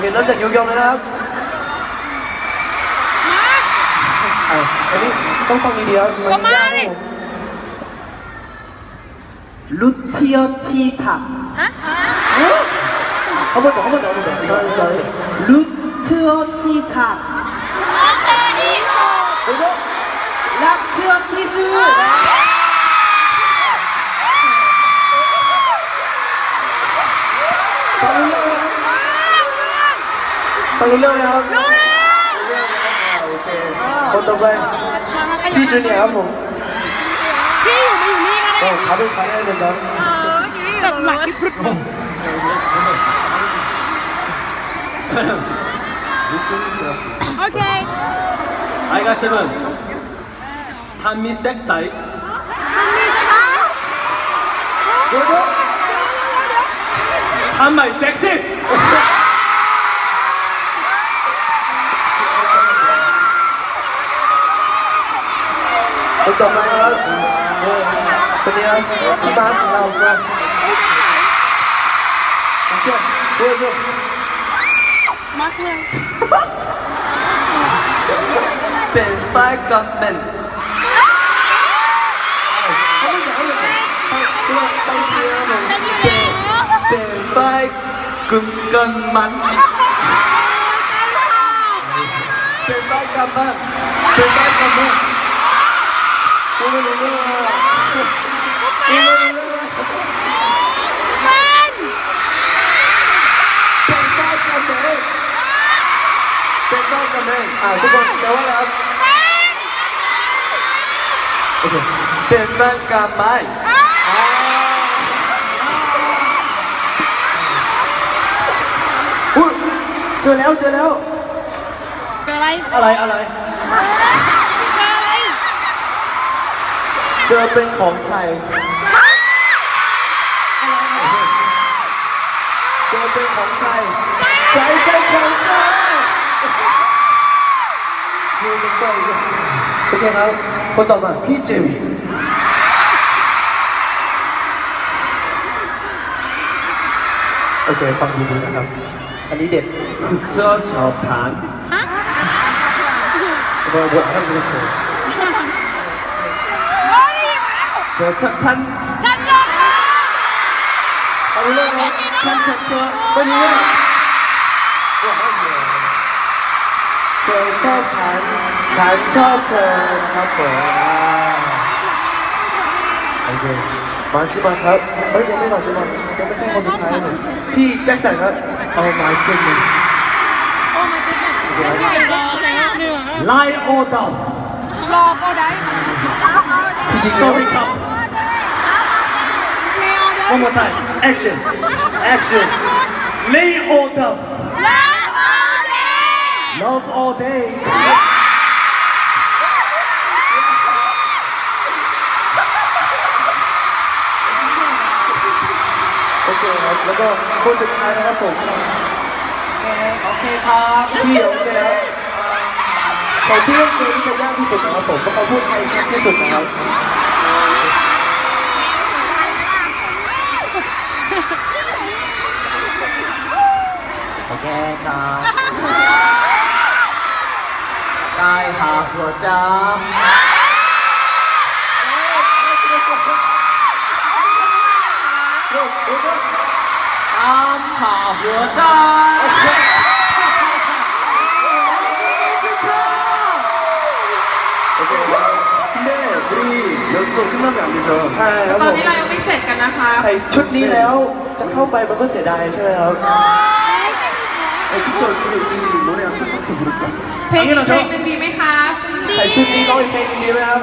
เคเริ่มจากยูยองเลยนะครับอ่ะอันนี้ต้องฟังดีๆครับมัน ก็มาย ากค ดิ รับผม루티어 티사 ฮะ 한번 더, 한 번 더, 한 번 더. sorry, sorry. 루트어 티사. โอเคที่สุด 뭐죠? 라트어 티스. 방울려. รู้แล้ว โอเคคนต่อไปพี่จูเนียร์ครับผม พี่อยู่ไม่อยู่นี่ก็ได้ โอ้다들잘해야된다 เออแบบหลักที่พรุดพรุด Listen carefully. โอเค I got seven. 탄미 섹사이. 뭐죠? 탄마이 섹시. คนต่อไปนะครับนี่คนนี้ครับที่บ้านของเราครับโอเคดูสิมักเลยเป็นไฟกับเมนเขาไม่อยากให้เลยไปตัวไปเที่ยวมันเป็นเป็นไฟกึ่งกันมันเป็นไฟกับมันเป็นไฟกับมัน กูไม่รู้เรื่องอะกูไม่รู้เรื่องอะมันเป็นไฟกับเมนเป็นไฟกับเมนอ่าทุกคนแปลว่าอะไรครับโอเคเป็นไฟกับไม้อุ๊ยเจอแล้วเจอแล้ว เจออะไร อะไรอะไรเจออะไร เจอเป็นของไทย เจอเป็นของไทย ใจเป็นของไทยดูกันไปเลยโอเคครับ คนต่อมาพี่จิมโอเค ฟังดีๆนะครับ อันนี้เด็ด 저저탄. ฮะ 뭐, 뭐 알아들었어요. เธอฉันฉันฉันยอมเอาเรื่องนะฉันฉันเธอไม่รู้ว่าเธอชอบฉันฉันชอบเธอครับผมโอเคมาชิมาครับเอ้ยยังไม่มาชิมายังไม่ใช่คนสุดท้ายเลยพี่แจ็คสันครับ Oh my goodness Oh my goodness Lion Odolf รอก็ได้พี่ดีโซริครับ One more time. Action. action Lay or doves. เลออเดอ Love all day. โอเคครับแล้วก็คนสุดท้ายนะครับผมโอเคครับพี่ยองเจครับของพี่ยองเจนี่จะยากที่สุดนะครับผมเพราะเขาพูดไทยชัดที่สุดนะครับ โอเคครับได้หาหัวจ้าตามหาหัวใจ โอเคครับ근데우리여기서끝나면안되죠ใช่ครับ ต ผ อน ม นี้เรายังไม่เสร็จกันนะคะ ใส่ชุดนี้แล้วจะเข้าไปมันก็เสียดายใช่ไหมครับไ เพลงที่เราอเพลงหนึ่งดีไหมคะ ใส่ชุดนี้ร้องอีกเพลงหนึงดีไหมครับ